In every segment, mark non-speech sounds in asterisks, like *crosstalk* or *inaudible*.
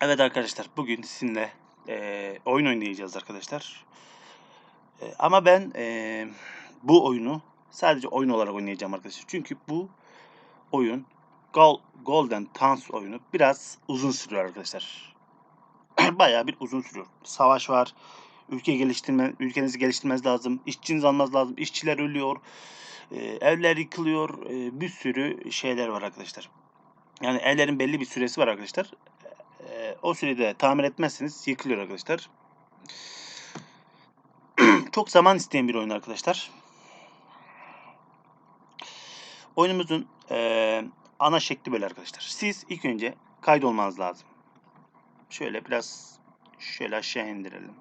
Evet arkadaşlar bugün sizinle eee, oyun oynayacağız arkadaşlar. Eee, ama ben eee, bu oyunu sadece oyun olarak oynayacağım arkadaşlar. Çünkü bu oyun Gol, Golden Tans oyunu biraz uzun sürüyor arkadaşlar. *clears throat* Bayağı bir uzun sürüyor. Savaş var. Ülke geliştirme, ülkenizi geliştirmeniz lazım. İşçiniz almanız lazım. İşçiler ölüyor. eee, evler yıkılıyor. eee, bir sürü şeyler var arkadaşlar. Yani evlerin belli bir süresi var arkadaşlar. O sürede tamir etmezseniz yıkılıyor arkadaşlar. *clears throat* Çok zaman isteyen bir oyun arkadaşlar. Oyunumuzun eee, ana şekli böyle arkadaşlar. Siz ilk önce kaydolmanız lazım. Şöyle biraz şöyle aşağı indirelim.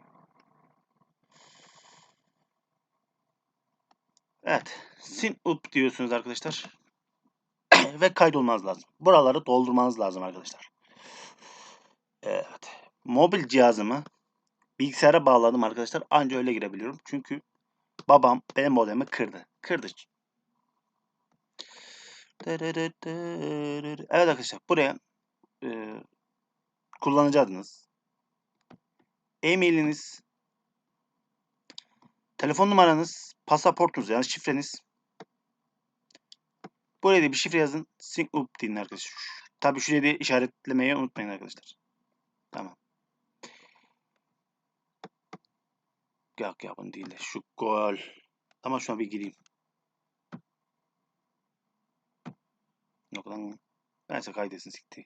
Evet. Sin up diyorsunuz arkadaşlar. *clears throat* Ve kaydolmanız lazım. Buraları doldurmanız lazım arkadaşlar. Evet. Mobil cihazımı bilgisayara bağladım arkadaşlar. Anca öyle girebiliyorum. Çünkü babam benim modemi kırdı. Kırdı. Evet arkadaşlar buraya e, kullanıcı adınız, e-mailiniz, telefon numaranız, pasaportunuz yani şifreniz. Buraya da bir şifre yazın. Sync up deyin arkadaşlar. Tabii şuraya da işaretlemeyi unutmayın arkadaşlar. Tamam. Yok ya bunu değil de şu gol. Ama şuna bir gireyim. Yok lan. Neyse kaydetsin sikti.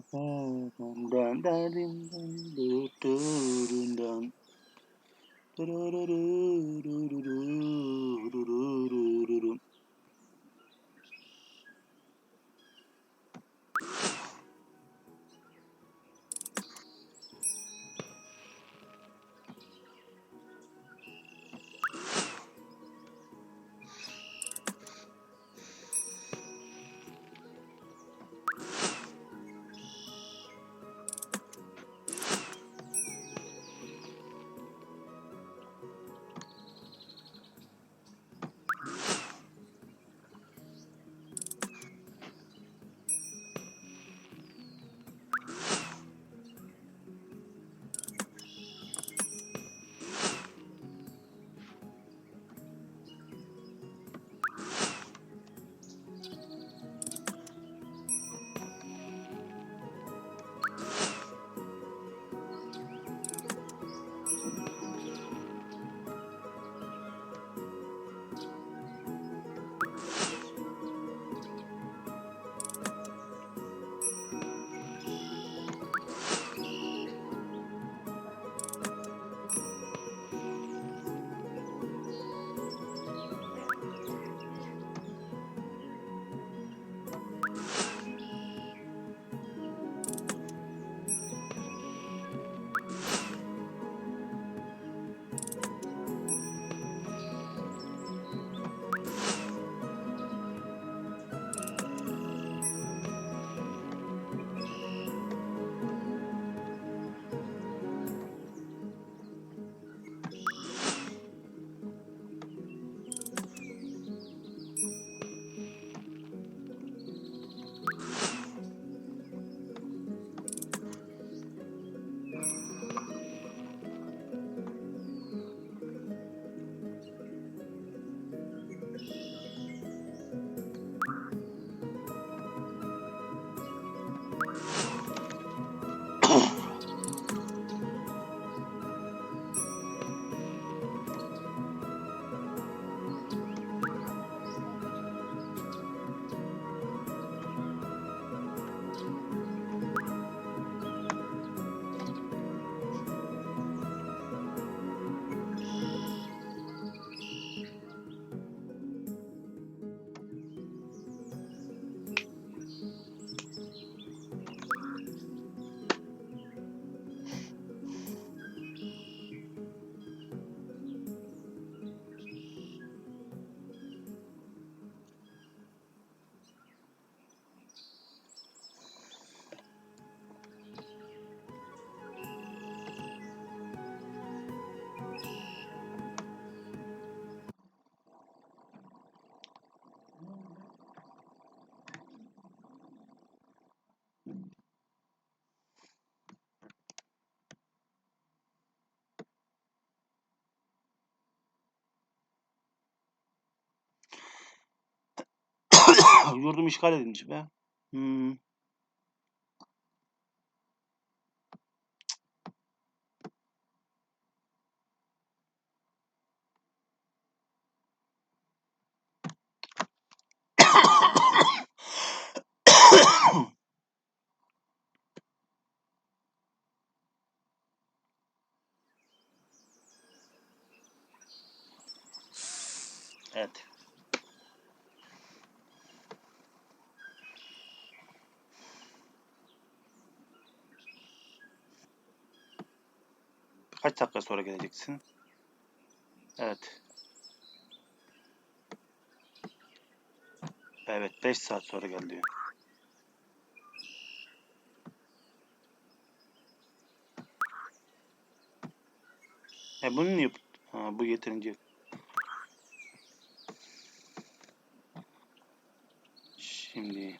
Yurdum işgal edilmiş be. Hmm. *coughs* Evet. Kaç dakika sonra geleceksin? Evet. Evet 5 saat sonra gel diyor. E bunu niye? Ha, bu yeterince. Şimdi.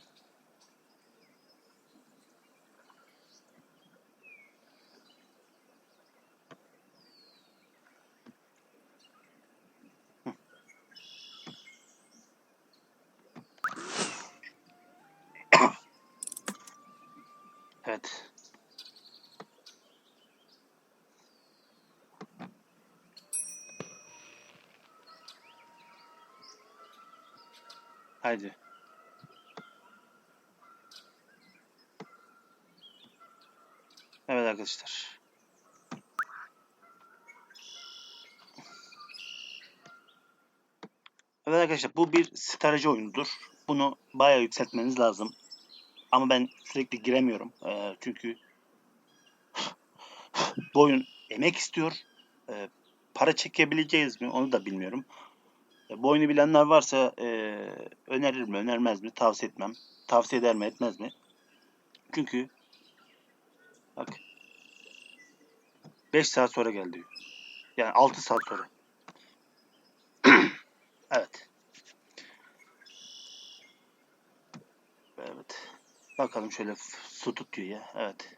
Evet. Haydi. Evet arkadaşlar. Evet arkadaşlar bu bir strateji oyunudur. Bunu bayağı yükseltmeniz lazım. Ama ben sürekli giremiyorum. Ee, çünkü bu oyun emek istiyor. Ee, para çekebileceğiz mi onu da bilmiyorum. Ee, bu oyunu bilenler varsa e, önerir mi önermez mi tavsiye etmem. Tavsiye eder mi etmez mi? Çünkü bak 5 saat sonra geldi. Yani 6 saat sonra. *clears throat* evet. Evet. Bakalım şöyle su tutuyor ya. Evet.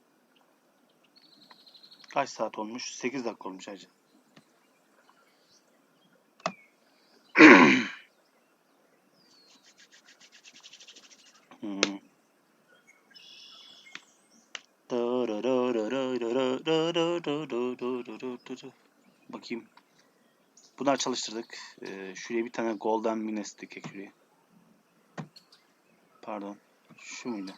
Kaç saat olmuş? 8 dakika olmuş hmm. Bakayım. Bunlar çalıştırdık. Ee, şuraya bir tane golden mines dikek şuraya. Pardon. Şu muydu?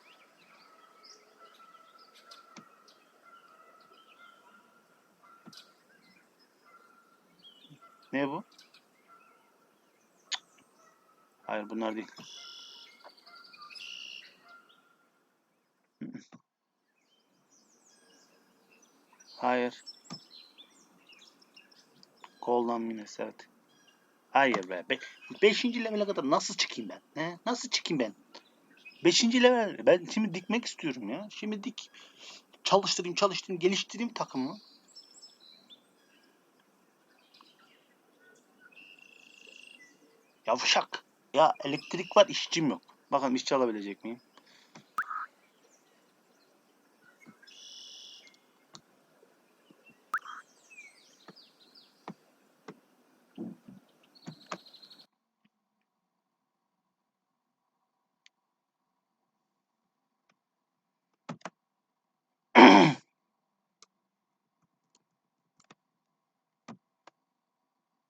Ne bu? Hayır bunlar değil. Hayır. Golden Mines evet. Hayır be. Be beşinci level'e kadar nasıl çıkayım ben? He? Nasıl çıkayım ben? Beşinci level. Ben şimdi dikmek istiyorum ya. Şimdi dik. Çalıştırayım çalıştırayım geliştireyim takımı. Yavşak. Ya elektrik var işçim yok. Bakalım işçi alabilecek miyim?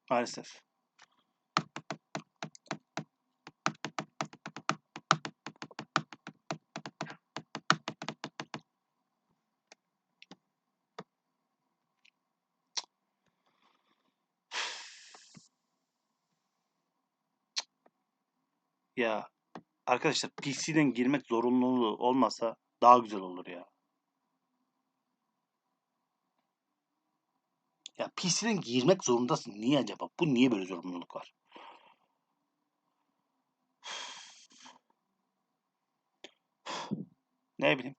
Maalesef. Ya arkadaşlar PC'den girmek zorunluluğu olmasa daha güzel olur ya. Ya PC'den girmek zorundasın. Niye acaba? Bu niye böyle zorunluluk var? *sighs* Ne bileyim.